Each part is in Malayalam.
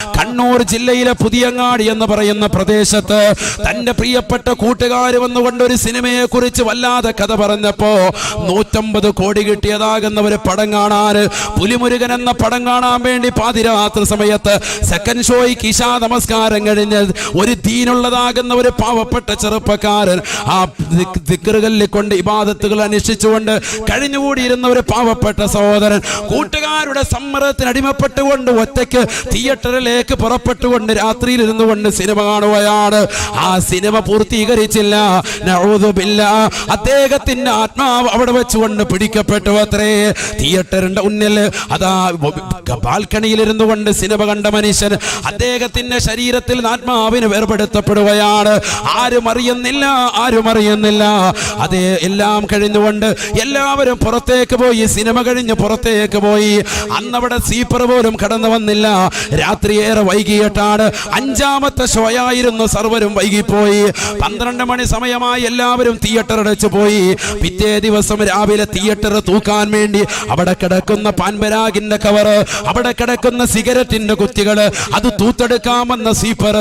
കണ്ണൂർ ജില്ലയിലെ പുതിയങ്ങാടി എന്ന് പറയുന്ന പ്രദേശത്ത് തന്റെ പ്രിയപ്പെട്ട കൂട്ടുകാർ വന്നുകൊണ്ട് ഒരു സിനിമയെ കുറിച്ച് വല്ലാതെ കഥ പറഞ്ഞപ്പോ നൂറ്റമ്പത് കോടി കിട്ടിയതാകുന്ന ഒരു പടം കാണാൻ പുലിമുരുകൻ എന്ന പടം കാണാൻ വേണ്ടി പാതിരാത്രി സമയത്ത് സെക്കൻഡ് ഷോയ്ക്ക് ഇശാ നമസ്കാരം കഴിഞ്ഞ് ഒരു ദീനുള്ളതാകുന്ന ഒരു പാവപ്പെട്ട ചെറുപ്പക്കാരൻ ആ കൊണ്ട് ഇബാദത്തുകൾ അനുഷ്ഠിച്ചുകൊണ്ട് കഴിഞ്ഞുകൂടിയിരുന്ന ഒരു പാവപ്പെട്ട സഹോദരൻ കൂട്ടുകാരുടെ സമ്മർദ്ദത്തിന് അടിമപ്പെട്ടുകൊണ്ട് ഒറ്റയ്ക്ക് തിയേറ്ററിലേക്ക് പുറപ്പെട്ടുകൊണ്ട് രാത്രിയിൽ ഇരുന്നു കൊണ്ട് സിനിമ കാണുകയാണ്. ആ സിനിമ പൂർത്തീകരിച്ചില്ല. അദ്ദേഹത്തിന്റെ ആത്മാവ് അവിടെ വെച്ചുകൊണ്ട് പിടിക്കപ്പെട്ടു അത്രേ. തിയേറ്ററിന്റെ മുന്നിൽ അതാ ബാൽക്കണിയിൽ ഇരുന്നു കൊണ്ട് സിനിമ കണ്ട മനുഷ്യൻ അദ്ദേഹത്തിന്റെ ശരീരത്തിൽ ആത്മാവിന് വേർപെടുത്തപ്പെടുകയാണ്. ആരും അറിയുന്നില്ല ആരും അറിയുന്നില്ല. അതേ എല്ലാം കഴിഞ്ഞുകൊണ്ട് എല്ലാവരും പുറത്തേക്ക് പോയി. സിനിമ കഴിഞ്ഞ് പുറത്തേക്ക് പോയി. അന്നവിടെ സീപ്പർ പോലും കടന്നു വന്നില്ല. രാത്രിയേറെ വൈകിയിട്ടാണ് അഞ്ചാമത്തെ ഷോ ആയിരുന്നു സർവരും വൈകിപ്പോയി. പന്ത്രണ്ട് മണി സമയമായി എല്ലാവരും തിയേറ്റർ അടച്ചു പോയി. പിറ്റേ ദിവസം രാവിലെ തിയേറ്റർ തൂക്കാൻ വേണ്ടി അവിടെ കിടക്കുന്ന പാൻപരാഗിന്റെ കവറ് അവിടെ കിടക്കുന്ന സിഗരറ്റിന്റെ കുത്തികൾ അത് തൂത്തെടുക്കാമെന്ന സീപ്പർ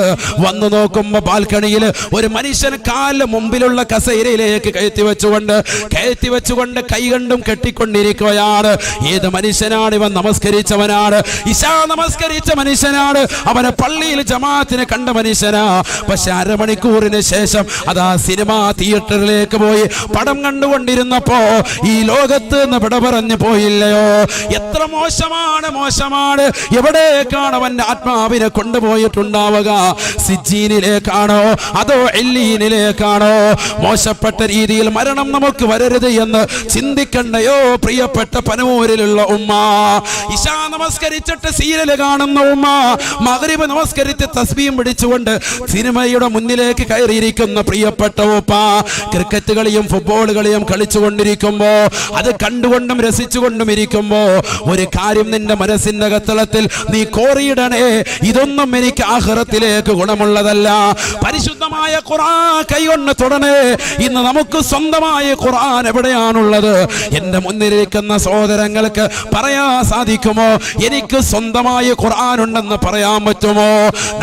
വന്നു നോക്കുമ്പോ ബാൽക്കണിയിൽ ഒരു മനുഷ്യൻ കാലിന് മുമ്പിലുള്ള കസേരയിലേക്ക് കയറ്റി വെച്ചുകൊണ്ട് കയറ്റി വെച്ചുകൊണ്ട് കൈകണ്ടും കെട്ടിക്കൊണ്ടിരിക്കുകയാണ്. ഏത് മനുഷ്യനാണ് ഇവൻ? നമസ്കരിച്ചവനാണ്. ഇശാ നമസ്കരിച്ച മനുഷ്യനാണ് അവനെ പള്ളിയിൽ ജമാഅത്തിന് കണ്ട മനുഷ്യനാ. പക്ഷെ അരമണിക്കൂറിന് ശേഷം അതാ സിനിമാ തിയേറ്ററിലേക്ക് പോയി പടം കണ്ടുകൊണ്ടിരുന്നപ്പോ ഈ ലോകത്ത് നിന്ന് വിട പറഞ്ഞു പോയില്ലയോ? എത്ര മോശമാണ് മോശമാണ്. എവിടേക്കാണ് അവന്റെ ആത്മാവിനെ കൊണ്ടുപോയിട്ടുണ്ടാവുക? സിജീനിലേക്കാണോ അതോ എല്ലീനിലേക്കാണോ? മോശപ്പെട്ട രീതിയിൽ മരണം നമുക്ക് വരരുത് എന്ന് ചിന്തിക്കണ്ടയോ പ്രിയപ്പെട്ട പനമൂരിലുള്ള ഉമ്മ? ഇശാ നമസ്കരിച്ചിട്ട് സീരിയൽ കാണുന്ന ഉമ്മ? മകരിബ് നമസ്കരിച്ച് തസ്ബീം പിടിച്ചുകൊണ്ട് സിനിമയുടെ മുന്നിലേക്ക് കയറിയിരിക്കുന്ന. പ്രിയപ്പെട്ട ഉപ്പ ക്രിക്കറ്റ് കളിയും ഫുട്ബോൾ കളിയും കളിച്ചുകൊണ്ടിരിക്കുമ്പോ അത് കണ്ടുകൊണ്ടും രസിച്ചുകൊണ്ടും ഇരിക്കുമ്പോ ഒരു കാര്യം നിന്റെ മനസ്സിന്റെ കത്തളത്തിൽ നീ കോറിയിടണേ. ഇതൊന്നും എനിക്ക് ആഹ്റത്തിലേക്ക് ഗുണമുള്ളതല്ല. പരിശുദ്ധമായ ഖുറാൻ കൈകൊണ്ട് തൊടണേ. ഇന്ന് നമുക്ക് സ്വന്തമായ ഖുറാൻ എവിടെയാണുള്ളത്? എന്റെ മുന്നിലിരിക്കുന്ന സഹോദരങ്ങൾക്ക് പറയാൻ സാധിക്കുമോ? എനിക്ക് സ്വന്തമായ ഖുർആൻ ഉണ്ടെന്ന് പറയാൻ പറ്റുമോ?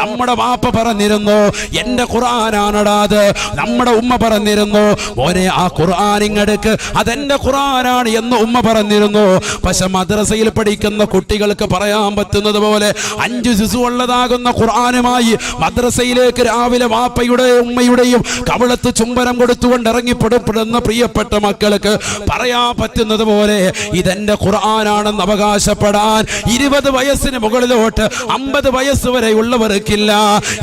നമ്മുടെ വാപ്പ പറഞ്ഞിരുന്നു എന്റെ ഖുർആനാണടാ അത് നമ്മുടെ ഉമ്മ പറഞ്ഞിരുന്നു മോനെ ആ ഖുർആൻ ഇങ്ങടുക്ക്. അതെന്റെ ഖുർആനാണ് എന്ന് ഉമ്മ പറഞ്ഞിരുന്നു. പക്ഷെ മദ്രസയിൽ പഠിക്കുന്ന കുട്ടികൾക്ക് പറയാൻ പറ്റുന്നത് പോലെ അഞ്ച് ശിശു ഉള്ളതാകുന്ന ഖുർആനുമായി മദ്രസയിലേക്ക് രാവിലെ വാപ്പയുടെ ഉമ്മയുടെയും കവളത്ത് ചുംബനം കൊടുത്തുകൊണ്ട് ഇറങ്ങിപ്പെടുപ്പെടുന്ന പ്രിയപ്പെട്ട മക്കൾക്ക് പറയാൻ പറ്റുന്നത് പോലെ ഇതെന്റെ ഖുർആനാണെന്ന് അവകാശപ്പെടാൻ ഇരുപത് വയസ്സിന് മുകളിലോട്ട് അമ്പത് വയസ്സ് വരെ ഉള്ളവർക്കില്ല.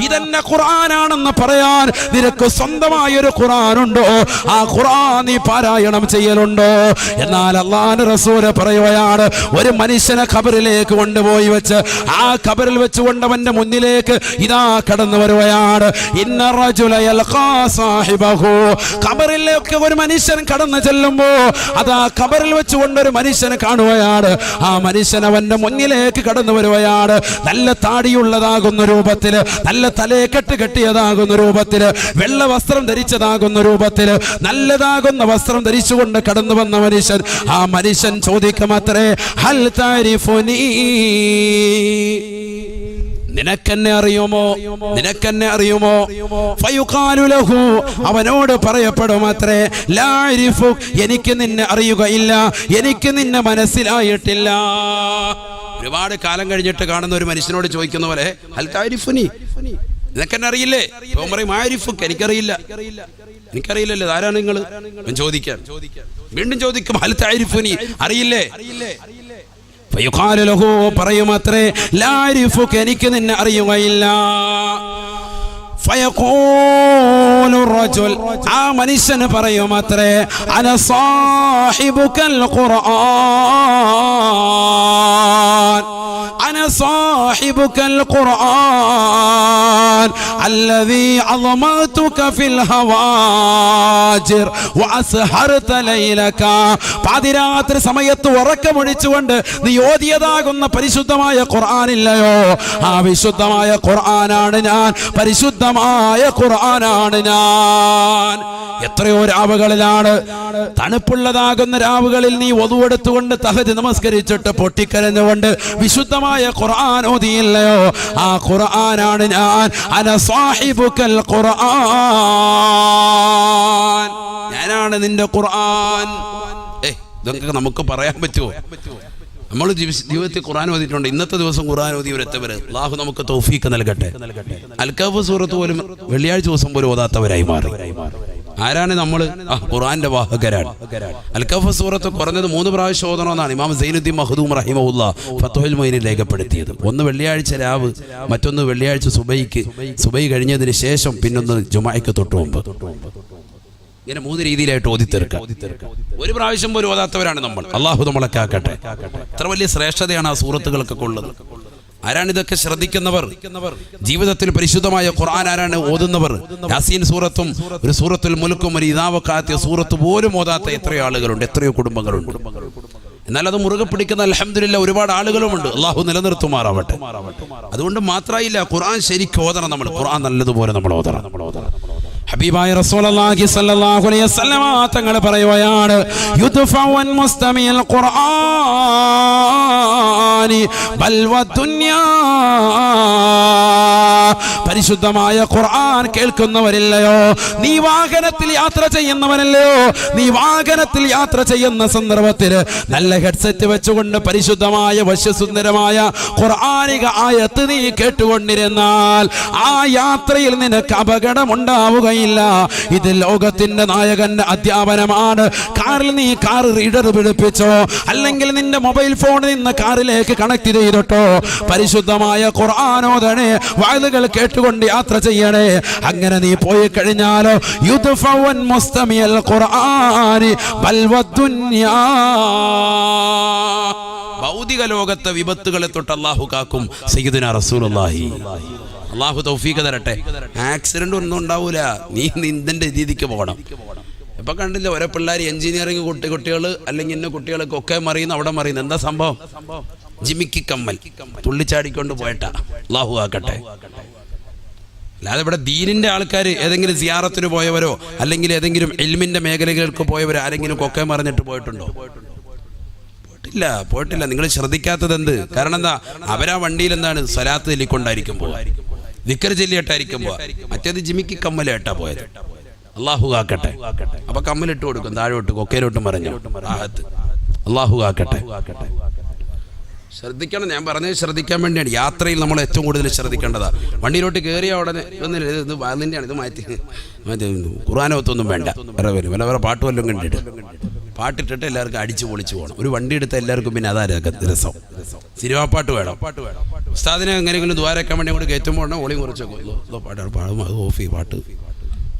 ഇതെന്നെ ഖുർആനാണെന്ന് പറയാൻ നിനക്ക് സ്വന്തമായ ഒരു ഖുർആനുണ്ടോ? ആ ഖുർആൻ നീ പാരായണം ചെയ്യലുണ്ടോ? എന്നാൽ അള്ളാഹ് റസൂൽ പറയുകയാണ് ഒരു മനുഷ്യനെ ഖബറിലേക്ക് കൊണ്ടുപോയി വെച്ച് ആ ഖബറിൽ വെച്ച് കൊണ്ടവന്റെ മുന്നിലേക്ക് ഇതാ കടന്നു വരുകയാണ്. ഖബറിലേക്ക് ഒരു മനുഷ്യൻ കടന്നു ചെല്ലുമ്പോ അതാ ഖബറിൽ വെച്ചുകൊണ്ട് ഒരു മനുഷ്യനെ കാണുകയാണ്. ആ മനുഷ്യൻ അവന്റെ മുന്നിലേക്ക് കടന്നു വരുകയാണ്. നല്ല താടിയുള്ളതാകുന്ന രൂപത്തിൽ നല്ല തലയെക്കെട്ട് കെട്ടിയതാകുന്ന രൂപത്തിൽ വെള്ള വസ്ത്രം ധരിച്ചതാകുന്ന രൂപത്തിൽ നല്ലതാകുന്ന വസ്ത്രം ധരിച്ചുകൊണ്ട് കടന്നു വന്ന മനുഷ്യൻ ആ മനുഷ്യൻ ചോദിക്കുമത്രേ ഹൽ താരിഫുനീ നിനക്കെന്നെ അറിയുമോ? നിനക്കെന്നെ അറിയുമോ? ഫയുഖാലുലഹു അവനോട് പറയപ്പെടും അത്രേ ലാരിഫു എനിക്ക് നിന്നെ അറിയുകയില്ല എനിക്ക് നിന്നെ മനസ്സിലായിട്ടില്ല. ഒരുപാട് കാലം കഴിഞ്ഞിട്ട് കാണുന്ന ഒരു മനുഷ്യനോട് ചോദിക്കുന്ന പോലെ നിനക്കെന്നെ അറിയില്ലേ? ആരിഫുക്ക്? എനിക്കറിയില്ല. എനിക്കറിയില്ലല്ലോ ആരാണ് നിങ്ങൾ ചോദിക്കാൻ വീണ്ടും ചോദിക്കും ഹൽ താരിഫുനി? അറിയില്ലേ? പറയുമത്രേ ലാരിഫുക്ക് എനിക്ക് നിന്നെ അറിയുകയില്ല. റജുൽ ആ മനുഷ്യന് പറയും അത്രേ അനസാഹിബുക്കൽ ഖുർആൻ. അനസാഹിബുക്കൽ ഖുർആൻ അല്ലദീ അളമതുക ഫിൽ ഹവാജിർ വഅസ്ഹർത ലൈലക. പാതിരാത്രി സമയത്ത് ഉറക്കമൊഴിച്ചുകൊണ്ട് നീ ഓതിയതാകുന്ന പരിശുദ്ധമായ ഖുർആൻ ഇല്ലയോ? ആ വിശുദ്ധമായ ഖുർആനാണ് ഞാൻ പരിശുദ്ധ പരിശുദ്ധമായ ഖുർആനാണ് ഞാൻ. എത്രയോ രാവുകളിലാണ് തണുപ്പുള്ളതാകുന്ന രാവുകളിൽ നീ ഒതുവെടുത്തുകൊണ്ട് തഹജ് നമസ്കരിച്ചിട്ട് പൊട്ടിക്കരഞ്ഞുകൊണ്ട് വിശുദ്ധമായ ഖുർആൻ ഓതിയില്ലയോ? ആ ഖുർആനാണ് ഞാൻ. അന സാഹിബുക്കൽ ഖുർആൻ. ഞാനാണ് നിന്റെ ഖുർആൻ. ഏ ഇതൊക്കെ നമുക്ക് പറയാൻ പറ്റുമോ നമ്മൾ ജീവിതത്തിൽ ഖുറാൻ ഓതിയിട്ടുണ്ട്. ഇന്നത്തെ ദിവസം ഖുറാൻ ഓതി ഒരെത്തവര് അള്ളാഹു നമുക്ക് തൗഫീക്ക് നൽകട്ടെ. അൽക്കാഫ് സൂറത്ത് പോലും വെള്ളിയാഴ്ച ദിവസം പോലും ഓതാത്തവരായി മാറി. ആരാണ് നമ്മൾ ഖുറാന്റെ വാഹകരാണ്. അൽക്കഫ സൂറത്ത് കുറഞ്ഞത് മൂന്ന് പ്രാവശ്യം ഓതണമെന്നാണ് ഇമാം സൈനുദ്ദീൻ മഹദൂം റഹിമുല്ല ഫത്തുൽ മൊയിനിൽ രേഖപ്പെടുത്തിയത്. ഒന്ന് വെള്ളിയാഴ്ച രാവ് മറ്റൊന്ന് വെള്ളിയാഴ്ച സുബൈക്ക്. സുബൈ കഴിഞ്ഞതിന് ശേഷം പിന്നൊന്ന് ജുമായ്ക്ക് തൊട്ട് മുമ്പ്. ഇങ്ങനെ മൂന്ന് രീതിയിലായിട്ട് ഓതി തീർക്കാം ഒരു പ്രാവശ്യം പോലും ഓതാത്തവരാണ് നമ്മൾ. അള്ളാഹു നമ്മളെ കാക്കട്ടെ. എത്ര വലിയ ശ്രേഷ്ഠതയാണ് ആ സൂറത്തുകൾക്കൊക്കെ ഉള്ളത്. ആരാണ് ഇതൊക്കെ ശ്രദ്ധിക്കുന്നവർ? ജീവിതത്തിൽ പരിശുദ്ധമായ ഖുർആൻ ആരാണ് ഓതുന്നവർ? യാസീൻ സൂറത്തും ഒരു സൂറത്തുൽ മുലുക്കും ഒരു ഇതാവക്കാത്തിയ സൂറത്ത് പോലും ഓതാത്ത എത്രയോ ആളുകളുണ്ട് എത്രയോ കുടുംബങ്ങളുണ്ട്. എന്നാൽ അത് മുറുകെ പിടിക്കുന്ന അലഹമില്ല ഒരുപാട് ആളുകളുമുണ്ട്. അള്ളാഹു നിലനിർത്തുമാറാവട്ടെ. അതുകൊണ്ട് മാത്രമായില്ല ഖുർആൻ ശരിക്കും ഓതണം നമ്മൾ. ഖുർആൻ നല്ലതുപോലെ നമ്മൾ ഓതണം നമ്മൾ ഓതണം. ഹബീബായ റസൂലുള്ളാഹി സ്വല്ലല്ലാഹു അലൈഹി വസല്ലമ തങ്ങൾ പറയുകയാണ് യുദ്ഫവൻ മുസ്തമിൽ ഖുർആനി ബൽ വദുന്യാ പരിശുദ്ധമായ ഖുർആൻ കേൾക്കുന്നവരില്ലയോ? നീ വാഹനത്തിൽ യാത്ര ചെയ്യുന്നവനല്ലയോ? നീ വാഹനത്തിൽ യാത്ര ചെയ്യുന്ന സന്ദർഭത്തിൽ നല്ല ഹെഡ്സെറ്റ് വെച്ചുകൊണ്ട് പരിശുദ്ധമായ വശ്യസുന്ദരമായ ഖുർആനിക ആയത്ത് നീ കേട്ടുകൊണ്ടിരുന്നാൽ ആ യാത്രയിൽ നിനക്ക് അപകടമുണ്ടാവുകയില്ല ഇത് ലോകത്തിന്റെ നായകന്റെ അധ്യാപനമാണ്. കാറിൽ നീ കാർ റീഡർ പിടിപ്പിച്ചോ? അല്ലെങ്കിൽ നിന്റെ മൊബൈൽ ഫോണിൽ നിന്ന് കാറിലേക്ക് കണക്ട് ചെയ്തിട്ടോ? പരിശുദ്ധമായ ഖുർആാനോദനെ വയലുകൾ കേട്ടുകൊണ്ട് യാത്ര ചെയ്യണേ. അങ്ങനെ നീ പോയി കഴിഞ്ഞാലോ മുസ്തമിയൽ ഭൗതിക ലോകത്തെ വിപത്തുകളെ തൊട്ട് കാക്കും. സയ്യിദുന റസൂലുള്ളാഹി. അള്ളാഹു തൗഫീഖ തരട്ടെ. ആക്സിഡന്റ് ഒന്നും ഉണ്ടാവൂല. നീ നിന്റെ രീതിക്ക് പോകണം. ഇപ്പൊ കണ്ടില്ല ഓരോ പിള്ളേർ എഞ്ചിനീയറിംഗ് കുട്ടി കുട്ടികൾ അല്ലെങ്കിൽ ഇന്ന കുട്ടികൾക്ക് ഒക്കെ മറിയുന്നു അവിടെ മറിയുന്നു. എന്താ സംഭവം? ജിമിക്ക് കമ്മൽ. തുള്ളിച്ചാടിക്കൊണ്ട് പോയിട്ടാ. അള്ളാഹു ആക്കട്ടെ. അല്ലാതെ ഇവിടെ ദീനിന്റെ ആൾക്കാർ ഏതെങ്കിലും സിയാറത്തിന് പോയവരോ അല്ലെങ്കിൽ ഏതെങ്കിലും എൽമിന്റെ മേഖലകൾക്ക് പോയവരോ ആരെങ്കിലും കൊക്കെ മറിഞ്ഞിട്ട് പോയിട്ടുണ്ടോ? പോയിട്ടില്ല പോയിട്ടില്ല. നിങ്ങൾ ശ്രദ്ധിക്കാത്തത് എന്ത് കാരണം എന്താ? അവരാ വണ്ടിയിൽ എന്താണ്? സ്വലാത്ത് ചൊല്ലിക്കൊണ്ടായിരിക്കും പോവാ വിക്കർ ചൊല്ലിയിട്ടായിരിക്കും പോവാ മറ്റേത് ജിമിക്ക് കമ്മലേട്ടാ പോയത്. അള്ളാഹു ആക്കട്ടെ അപ്പൊ കമ്മലിട്ട് കൊടുക്കും താഴോട്ട് കൊക്കയിലോട്ട് മറിഞ്ഞു. ആഹത്ത് അള്ളാഹു ആക്കട്ടെ ശ്രദ്ധിക്കണം ഞാൻ പറഞ്ഞത് ശ്രദ്ധിക്കാൻ വേണ്ടിയാണ്. യാത്രയിൽ നമ്മൾ ഏറ്റവും കൂടുതൽ ശ്രദ്ധിക്കേണ്ടതാ. വണ്ടിയിലോട്ട് കയറിയ ഉടനെ ഒന്നില്ല ഇത് അതിന്റെയാണ് ഇത് മാറ്റി. മാറ്റി ഖുറാനോത്തൊന്നും വേണ്ട. വേറെ വരും. വേറെ പാട്ട് വല്ലതും കണ്ടിട്ട്. പാട്ടിട്ടിട്ട് എല്ലാവർക്കും അടിച്ചു പൊളിച്ചു പോകണം. ഒരു വണ്ടി എടുത്ത എല്ലാവർക്കും പിന്നെ അതാ രസം. സിനിമാ പാട്ട് വേണം. ഉസ്താദിനെ എങ്ങനെയെങ്കിലും ദ്വാരക്കാൻ വേണ്ടി കൂടി കയറ്റുമ്പോൾ പോകണം ഓളി കുറച്ചൊക്കെ പാട്ടാണ് പാടും. അത് ഓഫ് ചെയ്യും പാട്ട്.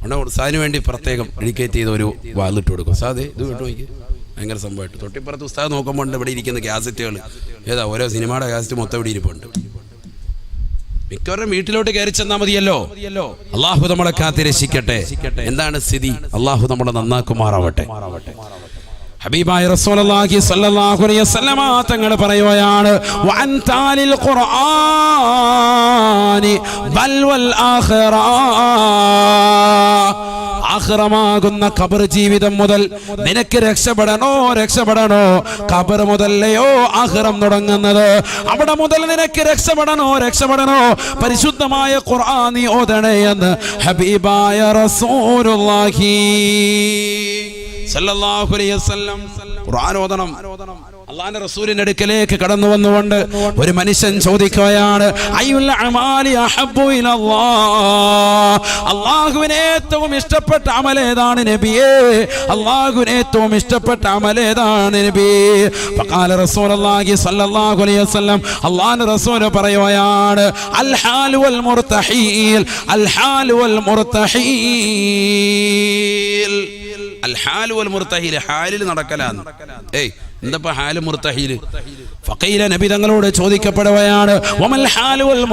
ഉണ്ടോ ഉസ്താദിന് വേണ്ടി പ്രത്യേകം എഡിക്കേറ്റ് ചെയ്ത ഒരു വാലിട്ട് കൊടുക്കും. ഉസ്താദേ ഇത് കേട്ടോ എനിക്ക്. ഭയങ്കര സംഭവമായിട്ട്. തൊട്ടിപ്പുറത്ത് ഉസ്താദ് നോക്കുമ്പോൾ ഇവിടെ ഇരിക്കുന്ന ക്യാസറ്റുകൾ ഏതാ ഓരോ സിനിമയുടെ കാസറ്റ് മൊത്തം ഇവിടെ ഇരിപ്പുണ്ട്. മിക്കവരുടെ വീട്ടിലോട്ട് കയറി ചെന്നാൽ മതിയല്ലോ. അള്ളാഹു നമ്മളെ കാത്തിരക്ഷിക്കട്ടെ. എന്താണ് സ്ഥിതി? അള്ളാഹു നമ്മളെ നന്നാക്കുമാറാവട്ടെ. ഹബീബായ റസൂലുള്ളാഹി സ്വല്ലല്ലാഹു അലൈഹി വസല്ലമ തങ്ങൾ പറയുകയാണ് വഅൻ താലിൽ ഖുർആനി ബൽ വൽ ആഖിറ. ആഹ്റമാകുന്ന ഖബർ ജീവിതം മുതൽ നിനക്ക് രക്ഷപ്പെടണോ രക്ഷപ്പെടണോ? ഖബർ മുതല്ലയോ ആഹ്റം തുടങ്ങുന്നത്? അവിടെ മുതൽ നിനക്ക് രക്ഷപ്പെടണോ രക്ഷപ്പെടണോ? പരിശുദ്ധമായ ഖുർആനി ഓതണേ എന്ന് ഹബീബായ റസൂലുള്ളാഹി. സല്ലല്ലാഹു അലൈഹി വസല്ലം ഖുർആൻ ഓതണം. അള്ളാന്റെ റസൂലിന്റെ അടുക്കലേക്ക് കടന്നു വന്നുകൊണ്ട് ഒരു മനുഷ്യൻ ചോദിക്കുകയാണ് അള്ളാഹുവിന് ഏറ്റവും ഇഷ്ടപ്പെട്ട അമൽ ഏതാണ് നബിയേ അള്ളാഹുവിന് ഏറ്റവും ഇഷ്ടപ്പെട്ട അമൽ ഏതാണ് നബി? ഫഖാല റസൂലുള്ളാഹി സല്ലല്ലാഹു അലൈഹി വസല്ലം അള്ളാന്റെ റസൂൽ പറയുകയാണ് അൽ ഹാൽ മുർതഹീൽ അൽ ഹാൽ മുർതഹീൽ അൽ ഹാലിൽ നടക്കലാന്ന് ഏയ് എന്തപ്പോ ഹാൽ മുർത്തഹീൽ ഫക്കീല നബി തങ്ങളോട് ചോദിക്കപ്പെടുകയാണ് വമൽ ഹാലു എന്ന്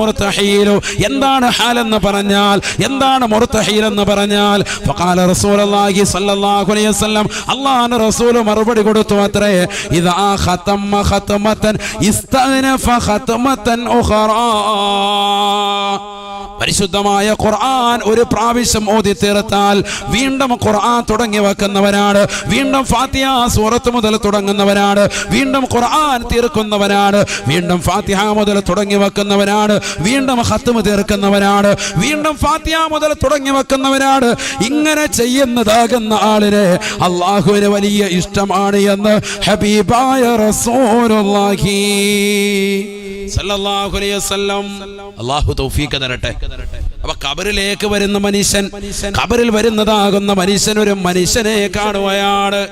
പറഞ്ഞാൽ എന്താണ് മുർത്തഹീൽ എന്ന് പറഞ്ഞാൽ ഫഖാല റസൂലുള്ളാഹി സ്വല്ലല്ലാഹു അലൈഹി വസല്ലം അല്ലാഹു റസൂൽ മറുപടി കൊടുത്തു അത്രേ. ഇദാ ഖതമ ഖതമതൻ ഉഖറാ. പരിശുദ്ധമായ ഖുർആൻ ഒരു പ്രാവശ്യം ഓതി തീർത്താൽ വീണ്ടും ഖുർആൻ തുടങ്ങി വെക്കുന്നവനാണ്. വീണ്ടും ഫാത്തിഹ സൂറത്ത് മുതൽ തുടങ്ങുന്നവനാണ്. വീണ്ടും ഖുർആൻ തീർക്കുന്നവനാണ്. വീണ്ടും ഫാത്തിഹ മുതൽ തുടങ്ങി വെക്കുന്നവനാണ്. വീണ്ടും ഹത്തുമ തീർക്കുന്നവനാണ്. വീണ്ടും ഫാത്തിഹ മുതൽ തുടങ്ങി വെക്കുന്നവനാണ്. ഇങ്ങനെ ചെയ്യുന്നതാകുന്ന ആളിനെ അള്ളാഹുവിന് വലിയ ഇഷ്ടമാണ് എന്ന് ഹബീബായ റസൂലുള്ളാഹി സല്ലല്ലാഹു അലൈഹി വസല്ലം അള്ളാഹു തൗഫീഖ് തരട്ടെ. അപ്പൊ കബറിലേക്ക് വരുന്ന മനുഷ്യൻ കബറിൽ വരുന്നതാകുന്ന മനുഷ്യൻ ഒരു മനുഷ്യനെ കാണുകയാണ്.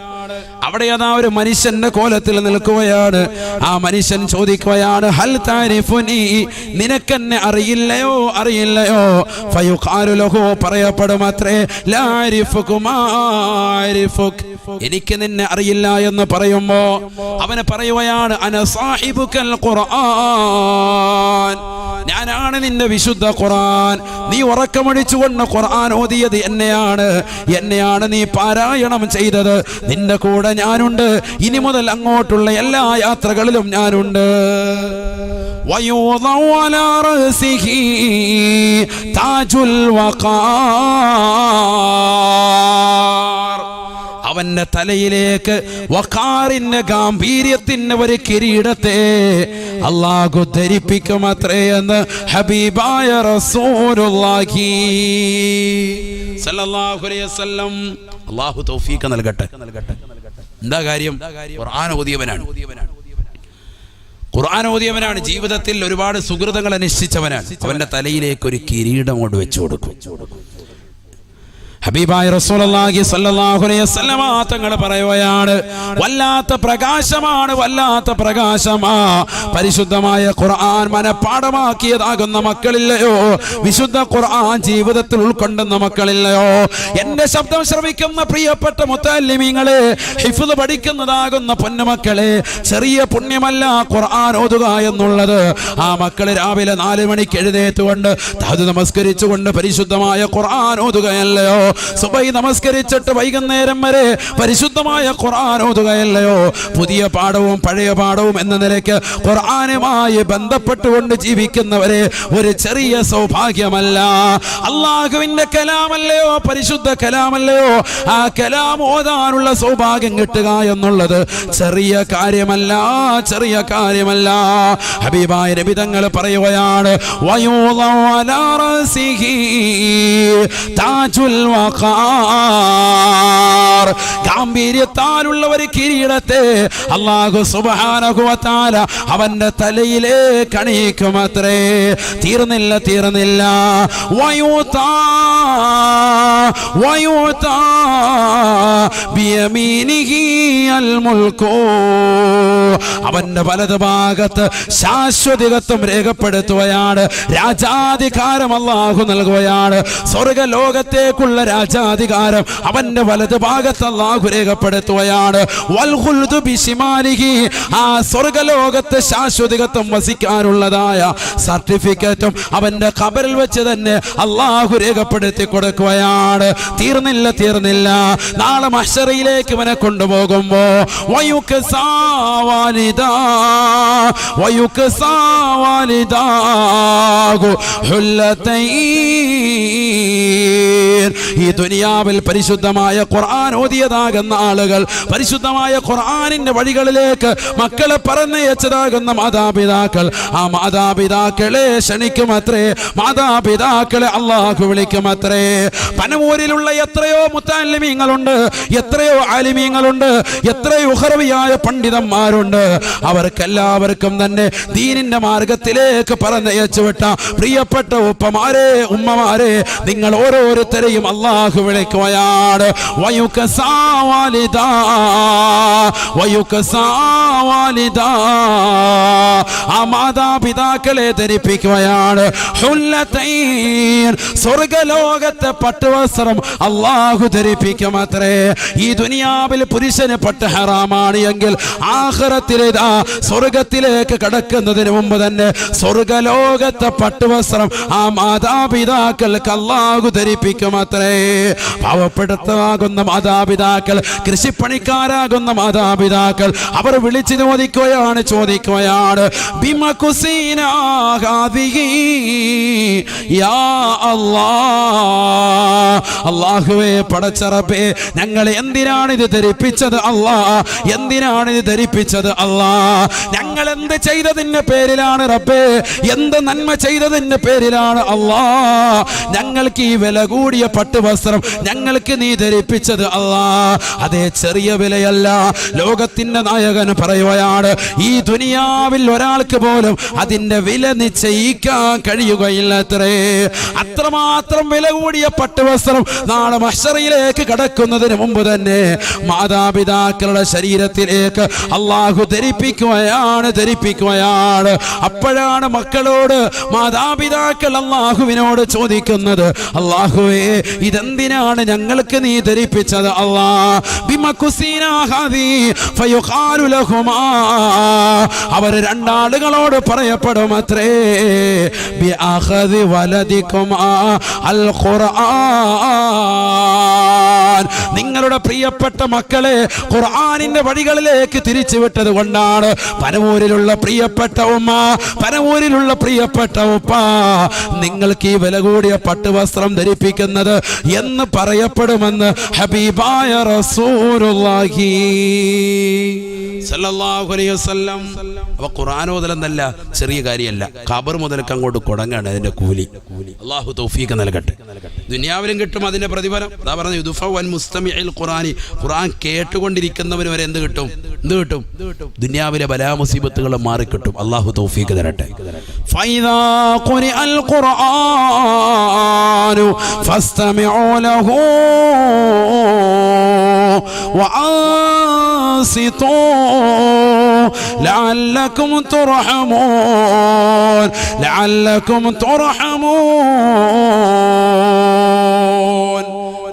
അവിടെ അതാ ഒരു മനുഷ്യന്റെ കോലത്തിൽ നിൽക്കുകയാണ്. ആ മനുഷ്യൻ ചോദിക്കുകയാണ് ഹൽ താരിഫുനി? നിനക്കെന്നെ അറിയില്ലയോ? അറിയില്ലയോ? ഫയുഖാലു ലഹു പറയപ്പെടും അത്രേ ലാരിഫുകുമാരിഫുക്. എനിക്ക് നിന്നെ അറിയില്ല എന്ന് പറയുമ്പോ അവന് പറയുകയാണ് ഖുർആൻ. ഞാനാണ് നിന്റെ വിശുദ്ധ ഖുർആൻ. നീ ഉറക്കമടിച്ചുകൊണ്ട് ഖുർആൻ ഓതിയത് എന്നെയാണ്. എന്നെയാണ് നീ പാരായണം ചെയ്തത്. നിന്റെ കൂടെ ഞാനുണ്ട്. ഇനി മുതൽ അങ്ങോട്ടുള്ള എല്ലാ യാത്രകളിലും ഞാനുണ്ട്. താജുൽ വഖാ. അവന്റെ തലയിലേക്ക് വക്കാറിന്റെ ഗാംഭീര്യത്തിന് ഒരു കിരീടത്തെ അള്ളാഹു ധരിപ്പിക്കും അത്രേ എന്ന് ഹബീബായ റസൂലുള്ളാഹി സല്ലല്ലാഹു അലൈഹി വസല്ലം. അള്ളാഹു തൗഫീഖ് നൽകട്ടെ. എന്താ കാര്യം? ഖുർആൻ ഓതിയവനാണ്. ഖുർആൻ ഓതിയവനാണ്. ജീവിതത്തിൽ ഒരുപാട് സുഹൃതങ്ങൾ അനുഷ്ഠിച്ചവനാണ്. അവന്റെ തലയിലേക്ക് ഒരു കിരീടം കൊണ്ട് വെച്ചു കൊടുക്കും ഹബീബായ അലൈഹി വസല്ലമ തങ്ങൾ പറയുകയാണ് വല്ലാത്ത പ്രകാശമാണ് വല്ലാത്ത പ്രകാശമാ. പരിശുദ്ധമായ ഖുർആൻ മനപാഠമാക്കിയതാകുന്ന മക്കളില്ലയോ? വിശുദ്ധ ഖുർആൻ ജീവിതത്തിൽ ഉൾക്കൊണ്ടുന്ന മക്കളില്ലയോ? എന്റെ ശബ്ദം ശ്രവിക്കുന്ന പ്രിയപ്പെട്ട മുത്തല്ലിമീങ്ങളെ ഹിഫ്ദ് പഠിക്കുന്നതാകുന്ന പൊന്നുമക്കളെ ചെറിയ പുണ്യമല്ല ഖുർആൻ ഓതുക എന്നുള്ളത്. ആ മക്കൾ രാവിലെ നാല് മണിക്ക് എഴുന്നേറ്റുകൊണ്ട് തഹദ് നമസ്കരിച്ചുകൊണ്ട് പരിശുദ്ധമായ ഖുർആൻ ഓതുകയല്ലയോ? സുബൈ നമസ്കരിച്ചിട്ട് വൈകുന്നേരം വരെ പരിശുദ്ധമായ ഖുർആൻ ഓതുകയല്ലയോ? പുതിയ പാഠവും പഴയ പാഠവും എന്ന നിലയ്ക്ക് ഖുർആനുമായി ബന്ധപ്പെട്ടുകൊണ്ട് ജീവിക്കുന്നവരെ ഒരു ചെറിയ സൗഭാഗ്യമല്ല. അള്ളാഹുവിന്റെ കലാമല്ലയോ? പരിശുദ്ധ കലാമല്ലയോ? ആ കലാം ഓതാനുള്ള സൗഭാഗ്യം കിട്ടുക എന്നുള്ളത് ചെറിയ കാര്യമല്ല ചെറിയ കാര്യമല്ല. ഹബീബായ രബിതങ്ങൾ പറയുകയാണ് വയോ താജുൽ ഗാംഭീര്യത്താലുള്ള ഒരു കിരീടത്തെ അള്ളാഹു സുബാനകുവത്താല അവന്റെ തലയിലേക്ക് അണിയിക്കുമത്രേ തീർന്നില്ല തീർന്നില്ല. വയൂത്താ വയൂത്താ അവന്റെ വലത് ഭാഗത്ത് ശാശ്വതികത്വം രേഖപ്പെടുത്തുകയാണ്. രാജാധികാരം അള്ളാഹു നൽകുകയാണ്. സ്വർഗലോകത്തേക്കുള്ള രാജാധികാരം അവന്റെ വലത് ഭാഗത്ത് അള്ളാഹു രേഖപ്പെടുത്തുകയാണ്. ആ സ്വർഗലോകത്ത് ശാശ്വതികത്വം വസിക്കാനുള്ളതായ സർട്ടിഫിക്കറ്റും അവന്റെ കബറിൽ വെച്ച് തന്നെ അള്ളാഹു രേഖപ്പെടുത്തി കൊടുക്കുകയാണ്. തീർന്നില്ല തീർന്നില്ല. നാളെ മഷറിയിലേക്ക് ഇവനെ കൊണ്ടുപോകുമ്പോ വയുക്ക് സാവാനിത വയുക്ക് സാവാലിദാകു ഈ ദുനിയാവിൽ പരിശുദ്ധമായ ഖുർആൻ ഓതിയതാകുന്ന ആളുകൾ പരിശുദ്ധമായ ഖുർആനിന്റെ വഴികളിലേക്ക് മക്കളെ പറഞ്ഞയച്ചതാകുന്ന മാതാപിതാക്കൾ. ആ മാതാപിതാക്കളെ ക്ഷണിക്കുമത്രേ മാതാപിതാക്കളെ അള്ളാഹു വിളിക്കുമത്രേ. പനമൂരിലുള്ള എത്രയോ മുത്താലിമീങ്ങളുണ്ട് എത്രയോ ആലിമീങ്ങളുണ്ട് എത്രയോ ഉഹർവിയായ പണ്ഡിതന്മാരുണ്ട്. അവർക്കെല്ലാവർക്കും തന്നെ ദീനിന്റെ മാർഗത്തിലേക്ക് പറഞ്ഞയച്ചു വിട്ട പ്രിയപ്പെട്ട ഉപ്പമാരെ ഉമ്മമാരെ നിങ്ങൾ ഓരോരുത്തരെയും അള്ളാഹു വിളിക്കുകയാണ് വയുക്ക സാവാലിദാ ആ മാതാപിതാക്കളെ ധരിപ്പിക്കുകയാണ് സ്വർഗലോകത്തെ പട്ടുവസ്ത്രം അള്ളാഹു ധരിപ്പിക്കുമത്രേ ഈ ദുനിയാവിൽ പുരുഷന് പട്ട് ഹറാമാണ് എങ്കിൽ ആഹ്റത്തിലേതാ സ്വർഗത്തിലേക്ക് കടക്കുന്നതിന് മുമ്പ് തന്നെ സ്വർഗലോകത്തെ പട്ടുവസ്ത്രം ആ മാതാപിതാക്കൾക്ക് അള്ളാഹു ധരിപ്പിക്കുമത്രേ പാവപ്പെടുത്തമാകുന്ന മാതാപിതാക്കൾ കൃഷിപ്പണിക്കാരാകുന്ന മാതാപിതാക്കൾ അവർ വിളിച്ചു ചോദിക്കുകയാണ് ചോദിക്കുകയാണ് അള്ളാഹുവേ പടച്ചറപ്പേ ഞങ്ങൾ എന്തിനാണ് ഇത് ധരിപ്പിച്ചത് അള്ളാ എന്തിനാണ് ഇത് ധരിപ്പിച്ചത് അള്ളാ ഞങ്ങൾ എന്ത് ചെയ്തതിന്റെ പേരിലാണ് റബ്ബേ? എന്ത് നന്മ ചെയ്തതിന്റെ പേരിലാണ് അള്ളാ ഞങ്ങൾക്ക് ഈ വില കൂടിയ പട്ടുവസ്ത്രം ഞങ്ങൾക്ക് നീ ധരിപ്പിച്ചത് അല്ലാ. അതേ ചെറിയ വിലയല്ല. ലോകത്തിന്റെ നായകൻ പറയുകയാണ് ഈ ദുനിയാവിൽ ഒരാൾക്ക് പോലും അതിന്റെ വില നിശ്ചയിക്കാൻ കഴിയുകയില്ല അത്രേ. അത്രമാത്രം വില കൂടിയ പട്ടുവസ്ത്രം നാളെ മഷറിയിലേക്ക് കടക്കുന്നതിന് മുമ്പ് തന്നെ മാതാപിതാക്കളുടെ ശരീരത്തിലേക്ക് അള്ളാഹു ധരിപ്പിക്കുകയാണ് ധരിപ്പിക്കുകയാണ്. അപ്പോഴാണ് മക്കളോട് മാതാപിതാക്കൾ അള്ളാഹുവിനോട് ചോദിക്കുന്നത് അള്ളാഹുവേ ഇതെന്തിനാണ് ഞങ്ങൾക്ക് നീ ധരിപ്പിച്ചത്? അവർ രണ്ടാളുകളോട് പറയപ്പെടും അത്രേ. അൽ ഖുർആൻ. നിങ്ങളുടെ പ്രിയപ്പെട്ട മക്കളെ ഖുർആാനിന്റെ വഴികളിലേക്ക് തിരിച്ചു വിട്ടത് കൊണ്ടാണ്. പനവൂരിലുള്ള പ്രിയപ്പെട്ട ഉമ്മ പനവൂരിലുള്ള പ്രിയപ്പെട്ട ഉപ്പ. നിങ്ങൾക്ക് ഈ വില കൂടിയ പട്ടുവസ്ത്രം ധരിപ്പിക്കുന്നത് എന്ന് പറയപ്പെടുമെന്ന് ഹബീബായ റസൂലുള്ളാഹി സല്ലല്ലാഹു അലൈഹി വസല്ലം. അവ ഖുർആൻ ഓതലെന്നല്ല ചെറിയ കാര്യമല്ല. ഖബർ മുതലക്ക് അങ്ങോട്ട് കൊടങ്ങാണ് അതിന്റെ കൂലി. അള്ളാഹു തൗഫീഖ് നൽകട്ടെ. ദുനിയാവിലും കിട്ടും അതിന്റെ പ്രതിഫലം അതാ പറഞ്ഞു യുദുഫ വൻ മുസ്തമിഇൽ ഖുർആനി ഖുർആൻ കേട്ടുകൊണ്ടിരിക്കുന്നവന് വരെ എന്ത് കിട്ടും എന്ത് കിട്ടും ദുനിയാവിലെ ബലാ മുസീബത്തുകൾ മാറിക്കിട്ടും അള്ളാഹു തൗഫീഖ് തരട്ടെ ഫൈദാ ഖുരിഅൽ ഖുർആനു ഫസ്തമിഉ ലഹു وأنصتوا لعلكم ترحمون لعلكم ترحمون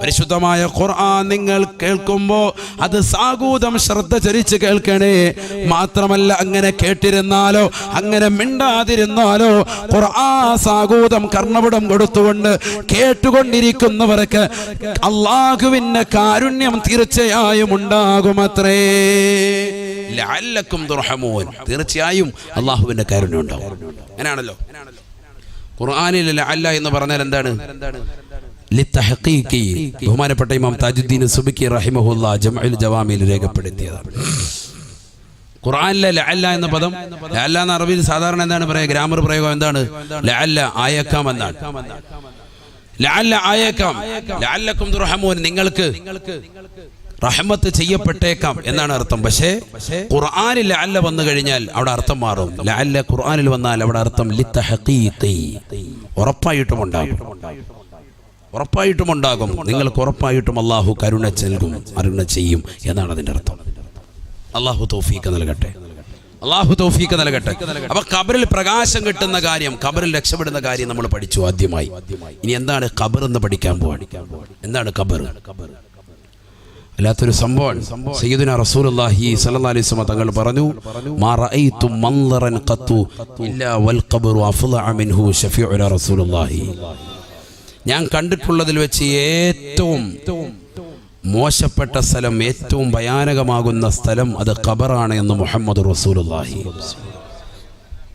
പരിശുദ്ധമായ ഖുർആൻ നിങ്ങൾ കേൾക്കുമ്പോൾ അത് സാഗൂതം ശ്രദ്ധ ചരിച്ച് കേൾക്കണേ. മാത്രമല്ല അങ്ങനെ കേട്ടിരുന്നാലോ അങ്ങനെ മിണ്ടാതിരുന്നാലോ ഖുർആൻ സാഗൂതം കർണപടം കൊടുത്തുകൊണ്ട് കേട്ടുകൊണ്ടിരിക്കുന്നവർക്ക് അള്ളാഹുവിന്റെ കാരുണ്യം തീർച്ചയായും ഉണ്ടാകുമത്രേ. ലഅല്ലക്കും തുർഹമൂൻ. തീർച്ചയായും അള്ളാഹുവിന്റെ കാരുണ്യം ഉണ്ടാവും. അങ്ങനെയാണല്ലോ. ഖുർആനിൽ അല്ല എന്ന് പറഞ്ഞാൽ എന്താണ്? ലിത്തഹഖീഖി ബഹുമാനപ്പെട്ട ഇമാം താജുദ്ദീൻ സുബിക്കി റഹിമഹുല്ല ജമഅൽ ജവാമിൽ രേഖപ്പെടുത്തിയതാണ്. ഖുറാനിലെ ലഅല്ല എന്ന പദം ലഅല്ല എന്ന അറബിയിൽ സാധാരണ എന്താണ് പറയുക ഗ്രാമർ പ്രയോഗം എന്താണ്? ലഅല്ല ആയേക്കാം എന്നാണ്. ലഅല്ല ആയേക്കാം ലഅല്ലക്കും തുർഹമൂൻ നിങ്ങൾക്ക് റഹ്മത്ത് ചെയ്യപ്പെട്ടേക്കാം എന്നാണ് അർത്ഥം. പക്ഷേ ഖുർആനിൽ ലഅല്ല വന്നു കഴിഞ്ഞാൽ അവിടെ അർത്ഥം മാറും. ലഅല്ല ഖുർആനിൽ വന്നാൽ അവിടെ അർത്ഥം ലിത്തഹഖീഖി. ഉറപ്പായിട്ടും ഉണ്ടാകും. ഉറപ്പായിട്ടും ഉണ്ടാകും നിങ്ങൾക്ക് ഉറപ്പായിട്ടും അള്ളാഹു കരുണ നൽകും അരുണ ചെയ്യും എന്നാണ് അതിന്റെ അർത്ഥം. അള്ളാഹു തോഫീക്ക് നൽകട്ടെ. അള്ളാഹു തോഫീക്ക് നൽകട്ടെ. അപ്പൊ കബറിൽ പ്രകാശം കിട്ടുന്ന കാര്യം കബറിൽ രക്ഷപ്പെടുന്ന കാര്യം നമ്മൾ പഠിച്ചു ആദ്യമായി. ഇനി എന്താണ് കബർ എന്ന് പഠിക്കാൻ പോവാണ് എന്താണ് കബർ അല്ലാത്തൊരു സംഭവം സയ്യിദുന റസൂലുള്ളാഹി സ്വല്ലല്ലാഹി അലൈഹി വസല്ലം തങ്ങൾ പറഞ്ഞു മാ റഅയ്തു ഖത്തു ഇല്ലാ വൽ ഖബ്റു അഫ്ളഅ മിൻഹു ഷഫീഉന റസൂലുള്ളാഹി. ഞാൻ കണ്ടിട്ടുള്ളതിൽ വെച്ച് ഏറ്റവും മോശപ്പെട്ട സ്ഥലം ഏറ്റവും ഭയാനകമാകുന്ന സ്ഥലം അത് ഖബറാണ് എന്ന് മുഹമ്മദ് റസൂലുള്ളാഹി